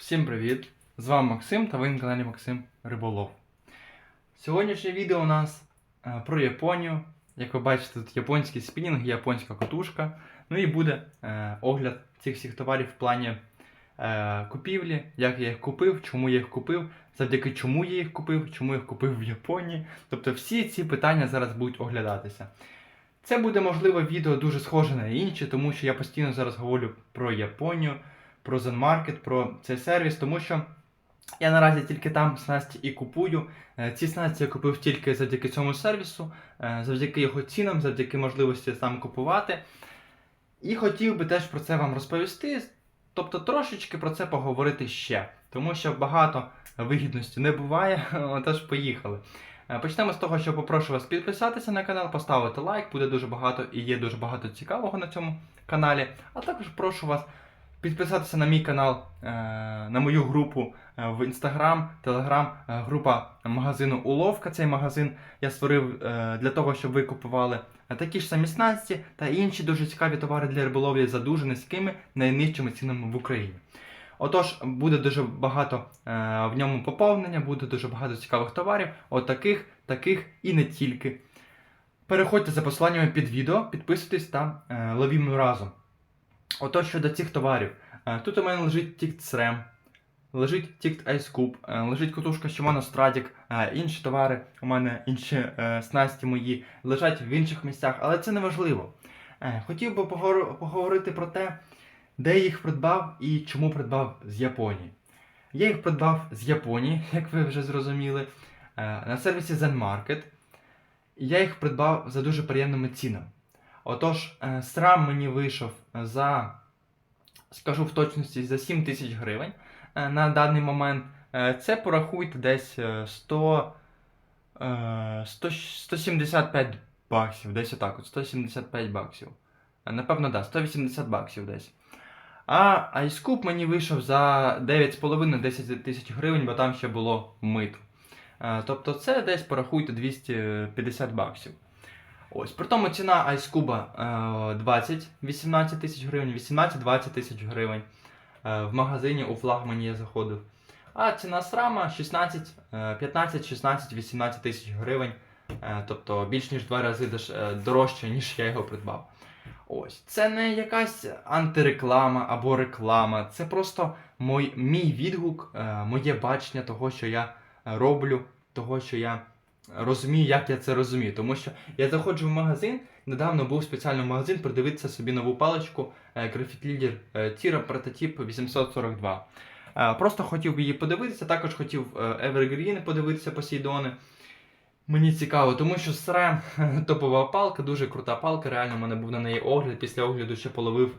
Всім привіт! З вами Максим та ви на каналі Максим Риболов. Сьогоднішнє відео у нас е, про Японію. Як ви бачите, тут японський спінінг, японська котушка. Ну і буде е, огляд цих всіх товарів в плані е, купівлі, як я їх купив, чому я їх купив, завдяки чому я їх купив, чому я їх купив в Японії. Тобто всі ці питання зараз будуть оглядатися. Це буде можливо відео дуже схоже на інші, тому що я постійно зараз говорю про Японію, про Zen про цей сервіс, тому що я наразі тільки там снасті і купую. Е, Ці снасті я купив тільки завдяки цьому сервісу, е, завдяки його цінам, завдяки можливості сам купувати. І хотів би теж про це вам розповісти, тобто трошечки про це поговорити ще, тому що багато вигідності не буває, отож поїхали. Е, Почнемо з того, що попрошу вас підписатися на канал, поставити лайк, буде дуже багато і є дуже багато цікавого на цьому каналі. А також прошу вас підписатися на мій канал, е, на мою групу е, в Instagram, е, група магазину Уловка. Цей магазин я створив е, для того, щоб ви купували такі ж самі снасті та інші дуже цікаві товари для риболовлі за дуже низькими найнижчими цінами в Україні. Отож, буде дуже багато в ньому поповнення, буде дуже багато цікавих товарів, от таких, і не тільки. Переходьте за посиланнями під відео, підписуйтесь та ловімо разом. Отож, щодо цих товарів. Е, тут у мене лежить Тікт SRAM, лежить Тікт Ice Cube, е, лежить котушка Shimano Stradic, е, інші товари, у мене інші снасті мої лежать в інших місцях, але це не важливо. Хотів би поговорити про те, де я їх придбав і чому придбав з Японії. Я їх придбав з Японії, як ви вже зрозуміли, на сервісі Zen Market. І я їх придбав за дуже приємними цінами. Отож, е, срам мені вийшов за, скажу в точності, за 7 тисяч гривень е, на даний момент. Е, Це порахуйте десь е, 100, е, 100, 175 баксів, десь отак, от 175 баксів. Е, Напевно, да, 180 баксів десь. А айскуп мені вийшов за 9,5-10 тисяч гривень, бо там ще було мито. Е, Тобто це десь порахуйте 250 баксів. Ось, при тому ціна айскуба е, 20-18 тисяч гривень, 18-20 тисяч гривень. Е, В магазині у флагмані я заходив. А ціна срама 16, е, 15, 16, 18 тисяч гривень. Е, Тобто більш ніж два рази е, дорожче, ніж я його придбав. Ось, це не якась антиреклама або реклама. Це просто мій відгук, е, моє бачення того, що я роблю, того, що я розумію, як я це розумію. Тому що я заходжу в магазин, недавно був спеціальний магазин придивитися собі нову паличку е, Graphite Leader е, Tira прототип 842. Е, Просто хотів її подивитися, також хотів Evergreen подивитися Посейдони. Мені цікаво, тому що SRAM топова палка, дуже крута палка. Реально, в мене був на неї огляд. Після огляду ще половив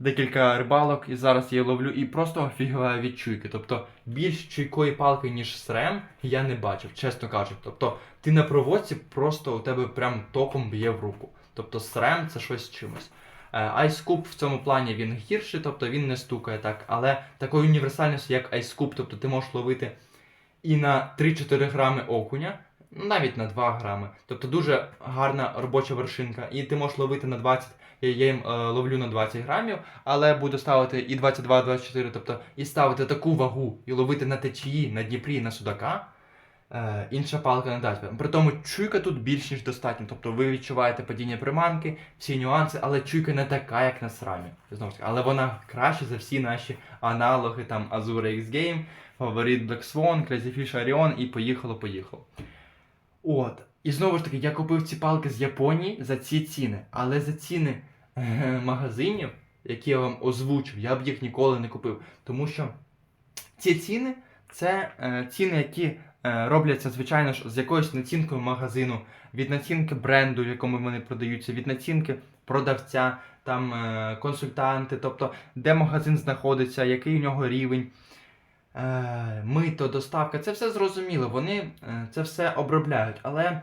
декілька рибалок і зараз я ловлю і просто офігіваю від чуйки. Тобто більш чуйкої палки, ніж SRAM, я не бачив, чесно кажучи. Тобто ти на проводці просто у тебе прям током б'є в руку. Тобто SRAM це щось з чимось. Е, Ice Cube в цьому плані він гірший, тобто він не стукає так, але такої універсальності, як Cube, тобто ти можеш ловити і на 3-4 грами окуня, навіть на 2 грами. Тобто дуже гарна робоча вершинка. І ти можеш ловити на 20, я, їм е, ловлю на 20 грамів, але буду ставити і 22-24, тобто і ставити таку вагу, і ловити на течії, на Дніпрі, на Судака. Е, інша палка не дасть. При тому чуйка тут більш ніж достатньо. Тобто ви відчуваєте падіння приманки, всі нюанси, але чуйка не така, як на срамі. Знову ж таки, але вона краще за всі наші аналоги, там Azure X Game, Favorite Black Swan, Crazy Fish Orion і поїхало, поїхало. От. І знову ж таки, я купив ці палки з Японії за ці ціни, але за ціни е, магазинів, які я вам озвучив, я б їх ніколи не купив. Тому що ці ціни це е, ціни, які е, робляться, звичайно ж, з якоюсь націнкою магазину, від націнки бренду, в якому вони продаються, від націнки продавця, там е, консультанти, тобто де магазин знаходиться, який у нього рівень. Е, мито, доставка, це все зрозуміло, вони е, це все обробляють. Але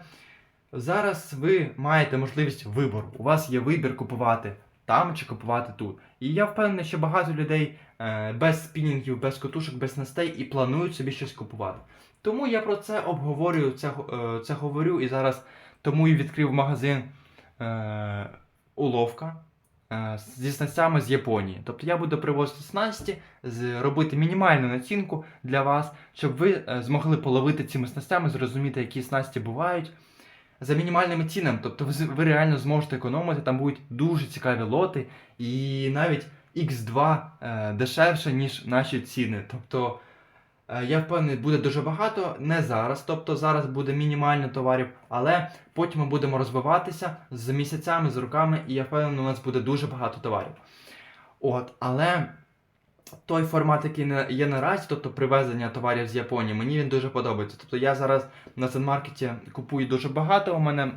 зараз ви маєте можливість вибору. У вас є вибір купувати там чи купувати тут. І я впевнений, що багато людей е, без спінінгів, без котушок, без снастей і планують собі щось купувати. Тому я про це обговорюю, це, це говорю і зараз тому і відкрив магазин е, Уловка. Е, зі снастями з Японії. Тобто я буду привозити снасті, робити мінімальну націнку для вас, щоб ви е, змогли половити цими снастями, зрозуміти, які снасті бувають. За мінімальними цінами, тобто ви, реально зможете економити, там будуть дуже цікаві лоти, і навіть X2 е, дешевше, ніж наші ціни. Тобто, я впевнений, буде дуже багато, не зараз. Тобто зараз буде мінімально товарів, але потім ми будемо розвиватися з місяцями, з роками, і я впевнений, у нас буде дуже багато товарів. От, але той формат, який є наразі, тобто привезення товарів з Японії, мені він дуже подобається. Тобто я зараз на Зенмаркеті купую дуже багато. У мене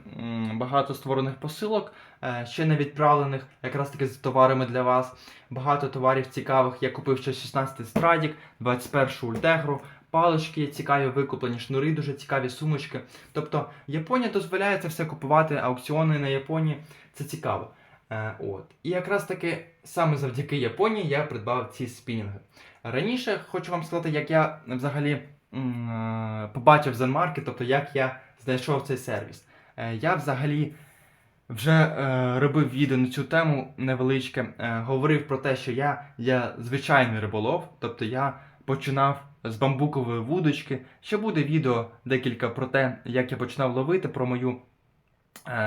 багато створених посилок, е, ще не відправлених, якраз таки з товарами для вас. Багато товарів цікавих. Я купив ще 16 страдік, 21 ультегру, палички цікаві викуплені, шнури дуже цікаві, сумочки. Тобто Японія дозволяє це все купувати, аукціони на Японії це цікаво. Е, от. І якраз таки саме завдяки Японії я придбав ці спінінги. Раніше хочу вам сказати, як я взагалі е, побачив Zenmarket, тобто як я знайшов цей сервіс. Е, Я взагалі вже робив відео на цю тему невеличке, говорив про те, що я, я звичайний риболов, тобто я починав з бамбукової вудочки. Ще буде відео декілька про те, як я починав ловити, про мою,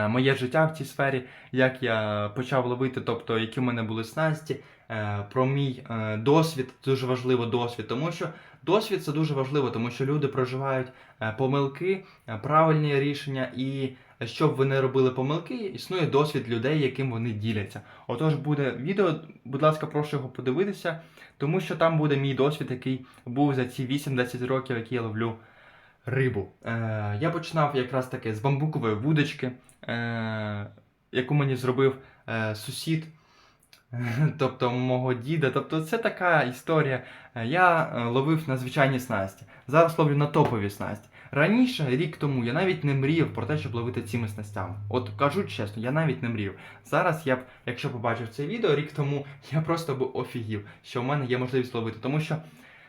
моє життя в цій сфері, як я почав ловити, тобто які в мене були снасті, е, про мій е, досвід, дуже важливо досвід, тому що досвід це дуже важливо, тому що люди проживають е, помилки, е, правильні рішення, і щоб ви не робили помилки, існує досвід людей, яким вони діляться. Отож буде відео, будь ласка, прошу його подивитися, тому що там буде мій досвід, який був за ці 8-10 років, які я ловлю рибу. Е, я починав якраз таки з бамбукової вудочки, е, яку мені зробив е, сусід. Тобто мого діда. Тобто це така історія. Е, Я е, ловив на звичайні снасті. Зараз ловлю на топові снасті. Раніше, рік тому, я навіть не мріяв про те, щоб ловити цими снастями. От кажу чесно, я навіть не мріяв. Зараз я б, якщо побачив це відео рік тому, я просто б офігів, що в мене є можливість ловити. Тому що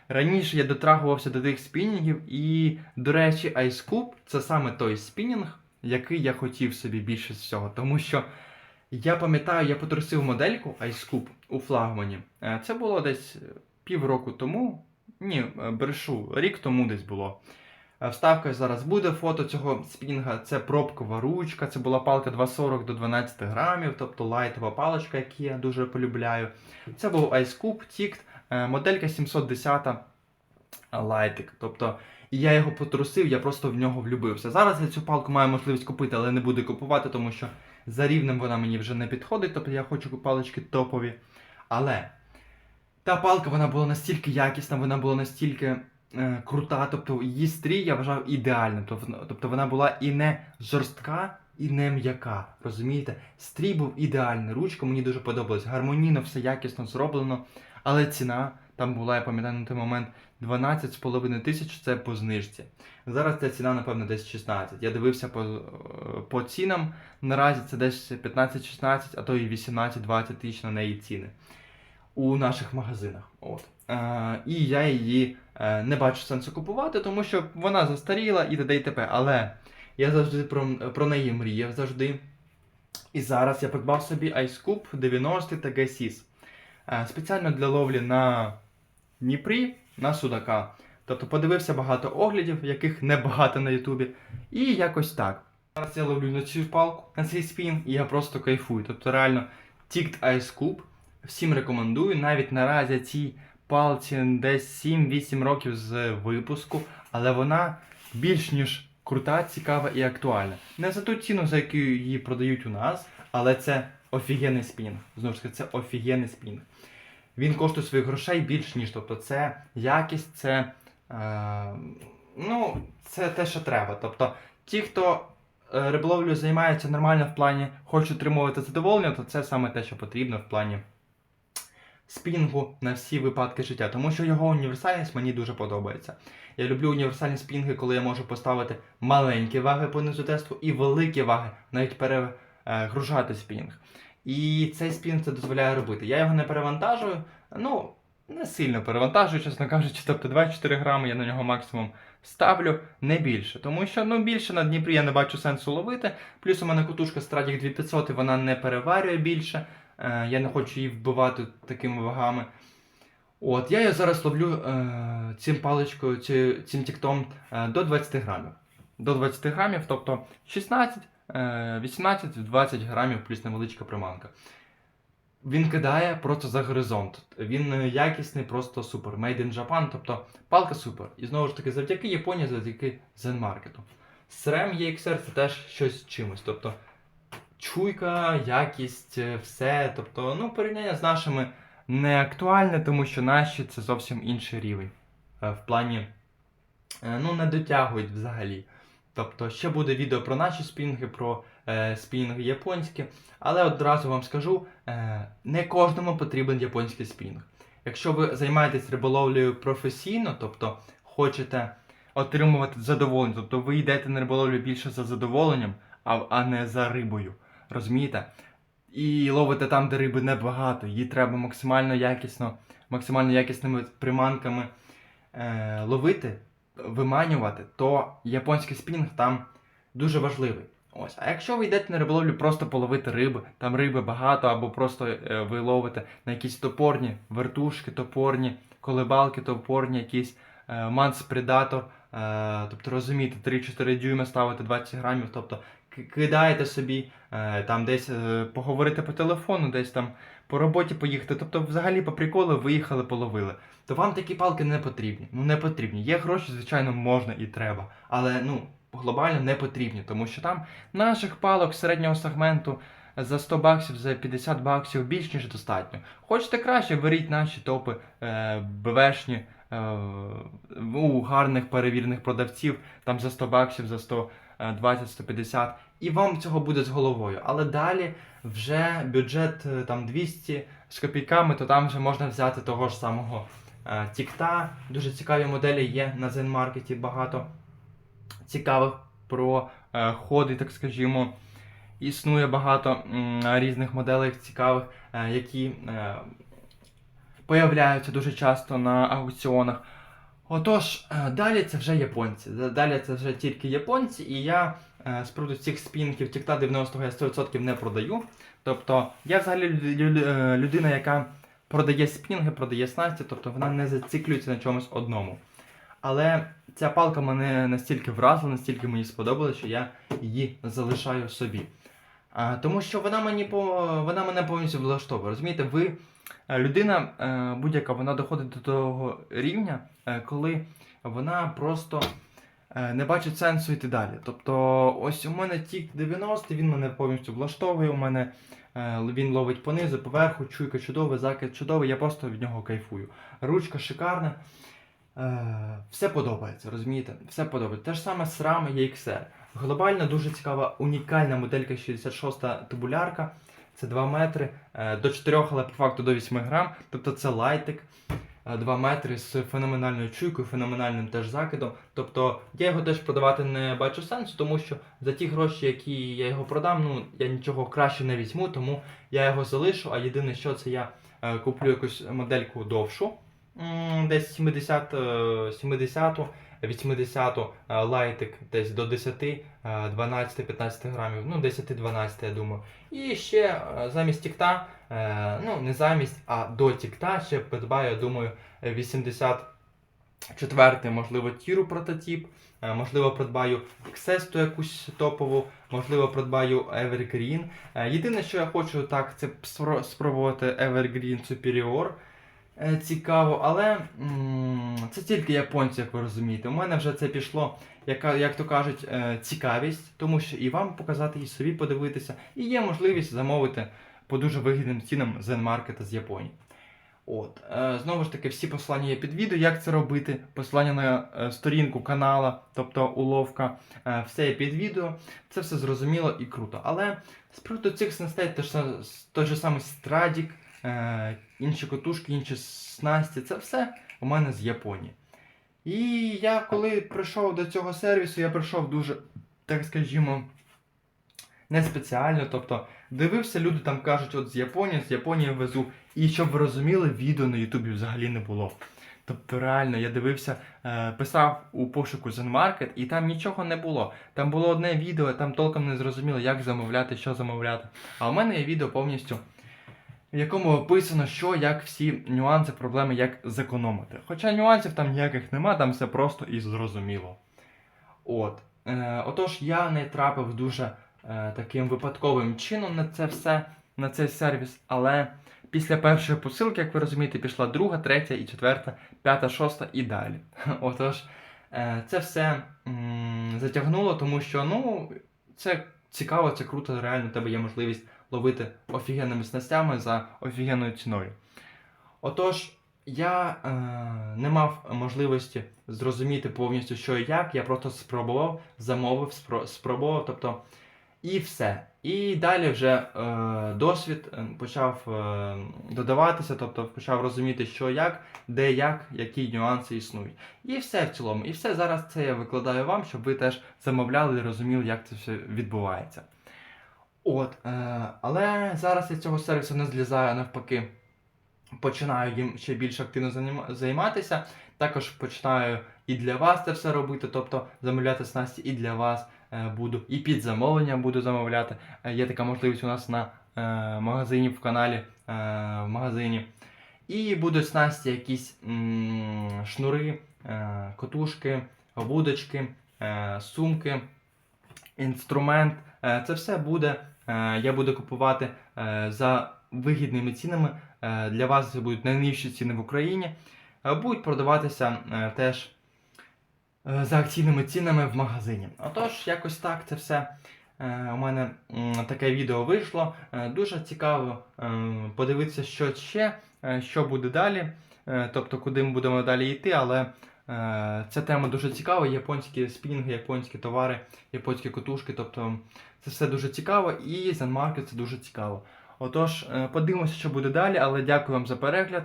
раніше я дотрагувався до тих спінінгів, і, до речі, Ice Cube це саме той спінінг, який я хотів собі більше з всього. Тому що я пам'ятаю, я потрусив модельку Ice Cube у флагмані. Е, Це було десь півроку тому. Ні, е, брешу, рік тому десь було. Е, Вставка зараз буде фото цього спінга. Це пробкова ручка, це була палка 2,40 до 12 грамів, тобто лайтова паличка, яку я дуже полюбляю. Це був Ice Cube Tict, е, моделька 710 лайтик. Тобто, я його потрусив, я просто в нього влюбився. Зараз я цю палку маю можливість купити, але не буду купувати, тому що за рівнем вона мені вже не підходить, тобто я хочу палички топові. Але та палка вона була настільки якісна, вона була настільки е, крута, тобто її стрій я вважав ідеальним. Тобто вона була і не жорстка, і не м'яка. Розумієте? Стрій був ідеальний, ручка мені дуже подобалась. Гармонійно, все якісно зроблено, але ціна там була, я пам'ятаю на той момент 12,5 тисяч це по знижці. Зараз ця ціна, напевно, десь 16. Я дивився по, по цінам. Наразі це десь 15-16, а то і 18-20 тисяч на неї ціни у наших магазинах. От. Е, і я її е, не бачу сенсу купувати, тому що вона застаріла і т.д. і т.п. Але я завжди про, про неї мріяв завжди. І зараз я придбав собі Ice Cube 90 та G6. Е, спеціально для ловлі на Дніпрі на Судака. Тобто подивився багато оглядів, яких небагато на Ютубі. І якось так. Зараз я ловлю на цю палку, на цей спін, і я просто кайфую. Тобто реально Ticked Ice Cube всім рекомендую. Навіть наразі цій палці десь 7-8 років з випуску, але вона більш ніж крута, цікава і актуальна. Не за ту ціну, за яку її продають у нас, але це офігенний спінг. Знову ж таки, це офігенний спінг. Він коштує своїх грошей більш ніж. Тобто це якість, це, е, ну, це те, що треба. Тобто, ті, хто е, риболовлею займається нормально в плані хочуть отримувати задоволення, то це саме те, що потрібно в плані спінгу на всі випадки життя, тому що його універсальність мені дуже подобається. Я люблю універсальні спінги, коли я можу поставити маленькі ваги по низу тесту і великі ваги, навіть перегружати спінг. І цей спінг це дозволяє робити. Я його не перевантажую, ну, не сильно перевантажую, чесно кажучи, тобто 24 грами я на нього максимум ставлю, не більше. Тому що ну, більше на Дніпрі я не бачу сенсу ловити. Плюс у мене кутушка Stradic 2500, і вона не переварює більше. Е, я не хочу її вбивати такими вагами. От, я її зараз ловлю е, цим паличкою, цим тіктом е, до 20 грамів. До 20 грамів, тобто 16, е, 18-20 грамів плюс невеличка приманка. Він кидає просто за горизонт. Він е, якісний, просто супер. Made in Japan, тобто палка супер. І знову ж таки, завдяки Японії, завдяки Zen-маркету. SRAM EXR це теж щось чимось. Тобто чуйка, якість, е, все. Тобто, ну, порівняння з нашими не актуальне, тому що наші це зовсім інший рівень. Е, В плані, е, ну, не дотягують взагалі. Тобто, ще буде відео про наші спінги, про е, спінги японські. Але одразу вам скажу, е, не кожному потрібен японський спінг. Якщо ви займаєтесь риболовлею професійно, тобто хочете отримувати задоволення, тобто ви йдете на риболовлю більше за задоволенням, а, а не за рибою. Розумієте? І ловите там, де риби небагато, її треба максимально якісно, максимально якісними приманками е, ловити, виманювати, то японський спінг там дуже важливий. Ось. А якщо ви йдете на риболовлю просто половити риби, там риби багато, або просто е, ви ловите на якісь топорні вертушки, топорні, колебалки, топорні, якісь е, манс предатор, е, тобто розумієте, 3-4 дюйми ставити 20 грамів, тобто кидаєте собі е, там десь е, поговорити по телефону, десь там по роботі поїхати, тобто взагалі по приколу виїхали, половили. То вам такі палки не потрібні. Ну не потрібні. Є гроші, звичайно, можна і треба, але ну глобально не потрібні, тому що там наших палок середнього сегменту за 100 баксів, за 50 баксів більш ніж достатньо. Хочете краще, беріть наші топи е, БВшні е, у гарних перевірених продавців, там за 100 баксів, за 120-150, і вам цього буде з головою. Але далі вже бюджет е, там 200 з копійками, то там вже можна взяти того ж самого е, тікта. Дуже цікаві моделі є на Zen-маркеті, багато цікавих про е, ходи, так скажімо. Існує багато різних моделей цікавих, е, які е, появляються дуже часто на аукціонах. Отож, е, далі це вже японці. Далі це вже тільки японці, і я е, з приводу цих спінків Тікта 90-го я 100% не продаю. Тобто я взагалі е, людина, яка продає спінги, продає снасті, тобто вона не зациклюється на чомусь одному. Але ця палка мене настільки вразила, настільки мені сподобалася, що я її залишаю собі. А, тому що вона мені вона мене повністю влаштовує. Розумієте, ви людина е, будь-яка, вона доходить до того рівня, е, коли вона просто е, не бачить сенсу йти далі. Тобто, ось у мене тік 90, він мене повністю влаштовує. У мене е, він ловить понизу, поверху, чуйка чудовий, закид чудовий, я просто від нього кайфую. Ручка шикарна. Е, все подобається, розумієте? Все подобається. Те ж саме SRAM EXR. Глобально дуже цікава, унікальна моделька 66-та тубулярка. Це 2 метри е, до 4, але по факту до 8 грам. Тобто це лайтик. е, 2 метри з феноменальною чуйкою, феноменальним теж закидом. Тобто я його теж продавати не бачу сенсу, тому що за ті гроші, які я його продам, ну я нічого краще не візьму, тому я його залишу. А єдине, що це я е, куплю якусь модельку довшу. Десь 70, е, 70 80 е, лайтик десь до 10, е, 12-15 грамів, ну 10-12, я думаю. І ще е, замість тікта, ну не замість, а до тікта ще придбаю, я думаю, 84 можливо, тіру прототип, можливо, придбаю Xesto якусь топову, можливо, придбаю Evergreen. Єдине, що я хочу так, це спробувати Evergreen Superior. Е, Цікаво, але це тільки японці, як ви розумієте. У мене вже це пішло, як то кажуть, е, цікавість, тому що і вам показати, і собі подивитися, і є можливість замовити по дуже вигідним цінам Zen-маркета з Японії. От, е, знову ж таки, всі посилання є під відео, як це робити, посилання на сторінку канала, тобто уловка, все є під відео. Це все зрозуміло і круто. Але з приводу цих снастей, те той же самий Страдік, інші котушки, інші снасті, це все у мене з Японії. І я коли прийшов до цього сервісу, я прийшов дуже, так скажімо, не спеціально. Тобто дивився, люди там кажуть, от з Японії, з Японії везу. І щоб ви розуміли, відео на Ютубі взагалі не було. Тобто, реально, я дивився, е, писав у пошуку Zenmarket, і там нічого не було. Там було одне відео, там толком не зрозуміло, як замовляти, що замовляти. А у мене є відео повністю в якому описано, що, як всі нюанси, проблеми, як зекономити. Хоча нюансів там ніяких нема, там все просто і зрозуміло. От. Е, отож, я не трапив дуже е, таким випадковим чином на це все, на цей сервіс, але після першої посилки, як ви розумієте, пішла друга, третя і четверта, п'ята, шоста і далі. Отож, е, це все м, затягнуло, тому що ну, це цікаво, це круто, реально у тебе є можливість ловити офігенними снастями за офігенною ціною. Отож, я е, не мав можливості зрозуміти повністю, що і як. Я просто спробував, замовив, спро- спробував, тобто, і все. І далі вже е, досвід е, почав е, додаватися, тобто почав розуміти, що як, де як, які нюанси існують. І все в цілому. І все зараз це я викладаю вам, щоб ви теж замовляли і розуміли, як це все відбувається. От, е, але зараз я цього сервісу не злізаю, навпаки, починаю їм ще більш активно займатися. Також починаю і для вас це все робити, тобто замовляти снасті і для вас е, буду, і під замовлення буду замовляти. Е, є така можливість у нас на е, магазині в каналі, е, в магазині. І будуть снасті якісь м, шнури, е, котушки, вудочки, е, сумки, інструмент. Е, це все буде. Е, я буду купувати е, за вигідними цінами. Е, для вас це будуть найнижчі ціни в Україні. Будуть продаватися теж за акційними цінами в магазині. Отож, якось так це все. У мене таке відео вийшло. Дуже цікаво подивитися, що ще, що буде далі, тобто куди ми будемо далі йти, але ця тема дуже цікава. Японські спінінги, японські товари, японські котушки. Тобто це все дуже цікаво і Zenmarket це дуже цікаво. Отож, е, подивимося, що буде далі, але дякую вам за перегляд.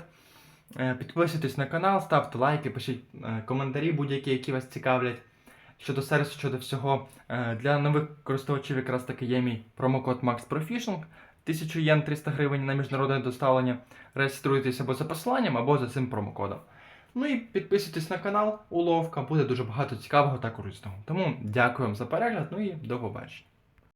Е, Підписуйтесь на канал, ставте лайки, пишіть е, коментарі будь-які, які вас цікавлять. Щодо сервісу, щодо всього. Е, Для нових користувачів якраз таки є мій промокод MaxProFishing. 1000 єн 300 гривень на міжнародне доставлення. Реєструйтесь або за посиланням, або за цим промокодом. Ну і підписуйтесь на канал Уловка, буде дуже багато цікавого та корисного. Тому дякую вам за перегляд, ну і до побачення.